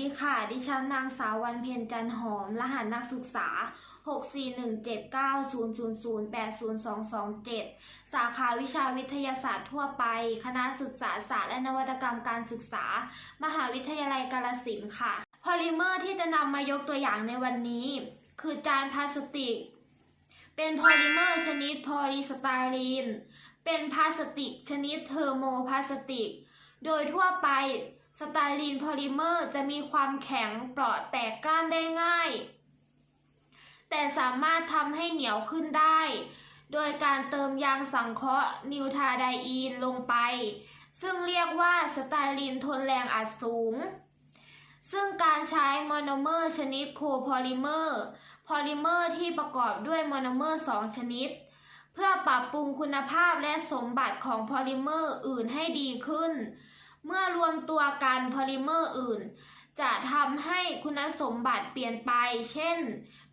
ดิฉันนางสาววันเพ็ญจันหอม รหัสนักศึกษา 6417900802227 สาขาวิชาวิทยาศาสตร์ทั่วไป คณะศึกษาศาสตร์และนวัตกรรมการศึกษา มหาวิทยาลัยกาฬสินธุ์ค่ะ พอลิเมอร์ที่จะนำมายกตัวอย่างในวันนี้ คือจานพลาสติก เป็นพอลิเมอร์ชนิดพอลีสไตรีน เป็นพลาสติก ชนิดเทอร์โมพลาสติก โดยทั่วไปสไตรีนพอลิเมอร์จะมีความแข็งเปราะแตกก้านได้ง่าย แต่สามารถทำให้เหนียวขึ้นได้ โดยการเติมยางสังเคราะห์นิวทาไดอีนลงไป ซึ่งเรียกว่าสไตรีนทนแรงอัดสูง ซึ่งการใช้มอนเมอร์ชนิดโคพอลิเมอร์พอลิเมอร์ที่ประกอบด้วยมอนเมอร์2ชนิด เพื่อปรับปรุงคุณภาพและสมบัติของพอลิเมอร์อื่นให้ดีขึ้น เมื่อรวมตัวกันพอลิเมอร์อื่น จะทำให้คุณสมบัติเปลี่ยนไป เช่น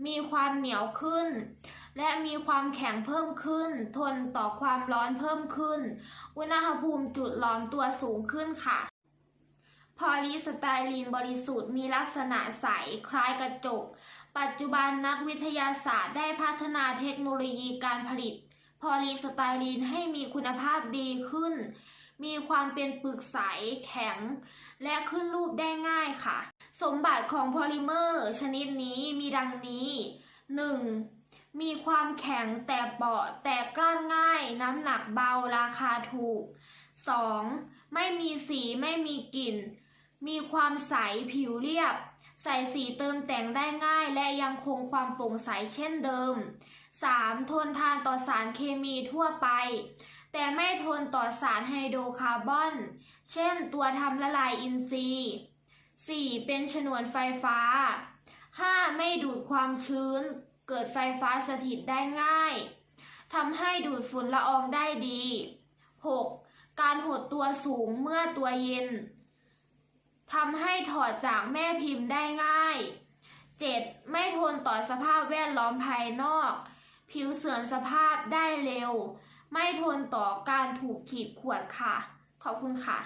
มีความเหนียวขึ้น และมีความแข็งเพิ่มขึ้น ทนต่อความร้อนเพิ่มขึ้น อุณหภูมิจุดล้อมตัวสูงขึ้นค่ะพอลีสไตรีนบริสุทธิ์มีลักษณะใส คล้ายกระจก ปัจจุบันนักวิทยาศาสตร์ได้พัฒนาเทคโนโลยีการผลิต พอลีสไตรีนให้มีคุณภาพดีขึ้น มีความเป็นปึกใสแข็ง และขึ้นรูปได้ง่ายค่ะ สมบัติของพอลิเมอร์ ชนิดนี้มีดังนี้ 1. มีความแข็งแต่เปราะแต่กล้านง่าย น้ำหนักเบาราคาถูก 2. ไม่มีสีไม่มีกลิ่น มีความใสผิวเรียบ ใส่สีเติมแต่งได้ง่าย และยังคงความโปร่งใสเช่นเดิม 3. ทนทานต่อสารเคมีทั่วไป แต่ไม่ทนต่อสารไฮโดรคาร์บอน เช่นตัวทำละลายอินทรีย์ 4. เป็นฉนวนไฟฟ้า 5. ไม่ดูดความชื้น เกิดไฟฟ้าสถิตได้ง่ายทำให้ดูดฝุ่นละอองได้ดี 6. การหดตัวสูงเมื่อตัวเย็นทำให้ถอดจากแม่พิมพ์ได้ง่าย 7. ไม่ทนต่อสภาพแวดล้อมภายนอก ผิวเสื่อมสภาพได้เร็ว ไม่ทนต่อการถูกขีดข่วนค่ะ ขอบคุณค่ะ